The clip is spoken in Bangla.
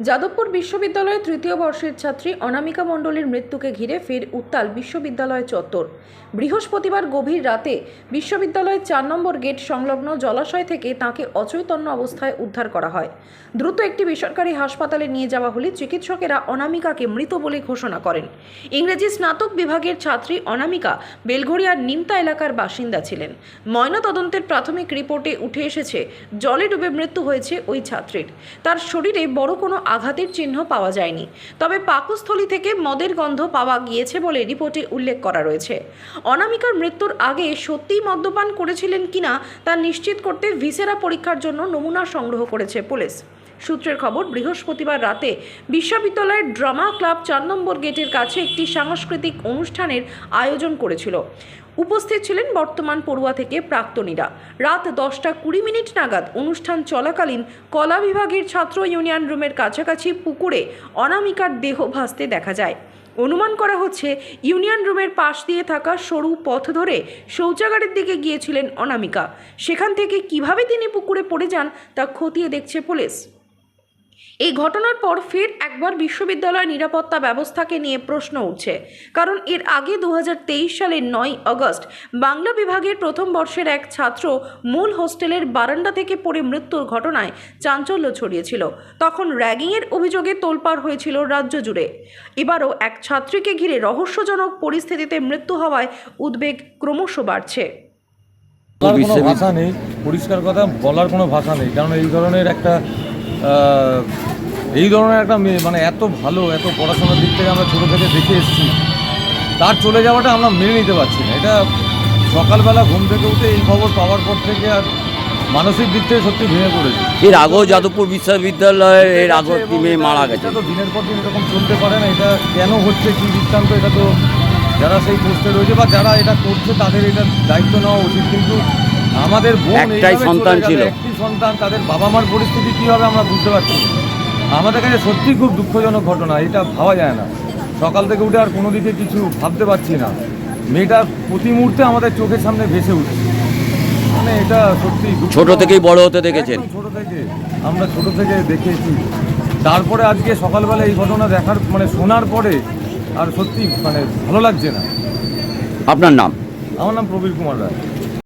যাদবপুর বিশ্ববিদ্যালয়ের তৃতীয় বর্ষের ছাত্রী অনামিকা মণ্ডলের মৃত্যুকে ঘিরে ফের উত্তাল বিশ্ববিদ্যালয় চত্বর। বৃহস্পতিবার গভীর রাতে বিশ্ববিদ্যালয়ের চার নম্বর গেট সংলগ্ন জলাশয় থেকে তাকে অচৈতন্য অবস্থায় উদ্ধার করা হয়। দ্রুত একটি বেসরকারি হাসপাতালে নিয়ে যাওয়া হলে চিকিৎসকেরা অনামিকাকে মৃত বলে ঘোষণা করেন। ইংরেজি স্নাতক বিভাগের ছাত্রী অনামিকা বেলঘরিয়ার নিমতা এলাকার বাসিন্দা ছিলেন। ময়নাতদন্তের প্রাথমিক রিপোর্টে উঠে এসেছে, জলে ডুবে মৃত্যু হয়েছে ওই ছাত্রীর। তার শরীরে বড় কোনো আঘাতের চিহ্ন পাওয়া যায়নি। তবে পাকস্থলী থেকে মদের গন্ধ পাওয়া গিয়েছে বলে রিপোর্টে উল্লেখ করা রয়েছে। অনামিকার মৃত্যুর আগে সত্যিই মদ্যপান করেছিলেন কিনা তা নিশ্চিত করতে ভিসেরা পরীক্ষার জন্য নমুনা সংগ্রহ করেছে পুলিশ। সূত্রের খবর, বৃহস্পতিবার রাতে বিশ্ববিদ্যালয়ের ড্রামা ক্লাব চার নম্বর গেটের কাছে একটি সাংস্কৃতিক অনুষ্ঠানের আয়োজন করেছিল। উপস্থিত ছিলেন বর্তমান পড়ুয়া থেকে প্রাক্তনীরা। রাত দশটা কুড়ি মিনিট নাগাদ অনুষ্ঠান চলাকালীন কলা বিভাগের ছাত্র ইউনিয়ন রুমের কাছাকাছি পুকুরে অনামিকার দেহ ভাসতে দেখা যায়। অনুমান করা হচ্ছে, ইউনিয়ন রুমের পাশ দিয়ে থাকা সরু পথ ধরে শৌচাগারের দিকে গিয়েছিলেন অনামিকা। সেখান থেকে কীভাবে তিনি পুকুরে পড়ে যান তা খতিয়ে দেখছে পুলিশ। এই ঘটনার পর ফের একবার বিশ্ববিদ্যালয় নিরাপত্তা ব্যবস্থাকে নিয়ে প্রশ্ন উঠছে। কারণ এর আগে দু হাজার তেইশ সালের নয় আগস্ট বাংলা বিভাগের প্রথম বর্ষের এক ছাত্র মূল হোস্টেলের বারান্দা থেকে পড়ে মৃত্যুর ঘটনায় চাঞ্চল্য ছড়িয়েছিল। তখন র্যাগিংয়ের অভিযোগে তোলপাড় হয়েছিল রাজ্য জুড়ে। এবারও এক ছাত্রীকে ঘিরে রহস্যজনক পরিস্থিতিতে মৃত্যু হওয়ায় উদ্বেগ ক্রমশ বাড়ছে। বলার কোনো ভাষা নেই। পরিষ্কার কথা বলার কোনো ভাষা নেই। কারণ এই ধরনের একটা এই ধরনের একটা মেয়ে মানে এত ভালো এত পড়াশোনার দিক থেকে আমরা ছোটো থেকে দেখে এসেছি তার চলে যাওয়াটা আমরা মেনে নিতে পারছি না। এটা সকালবেলা ঘুম থেকে উঠে এই খবর পাওয়ার পর থেকে আর মানসিক দিক থেকে সত্যি ভেঙে পড়েছে। এর আগেও যাদবপুর বিশ্ববিদ্যালয়ের এর আগেও মেয়ে মারা গেছে। তো দিনের পর দিন এরকম চলতে পারে না এটা কেন হচ্ছে কি বৃত্তান্ত এটা তো যারা সেই পোস্টে রয়েছে বা যারা এটা করছে তাদের এটা দায়িত্ব নেওয়া উচিত। কিন্তু আমাদের বোন একটাই সন্তান ছিল। একটি সন্তান তাদের বাবা মার পরিস্থিতি কী হবে আমরা বুঝতে পারছি না। আমাদের কাছে সত্যি খুব দুঃখজনক ঘটনা এটা ভাবা যায় না। সকাল থেকে উঠে আর কোনো দিকে কিছু ভাবতে পারছি না। মেয়েটা প্রতি মুহূর্তে আমাদের চোখের সামনে ভেসে উঠছে। মানে এটা সত্যি। ছোট থেকেই বড় হতে দেখেছেন। ছোট থেকে আমরা ছোট থেকে দেখেছি। তারপরে আজকে সকালবেলা এই ঘটনা দেখার মানে শোনার পরে আর সত্যি মানে ভালো লাগছে না। আপনার নাম? আমার নাম প্রবীর কুমার রায়।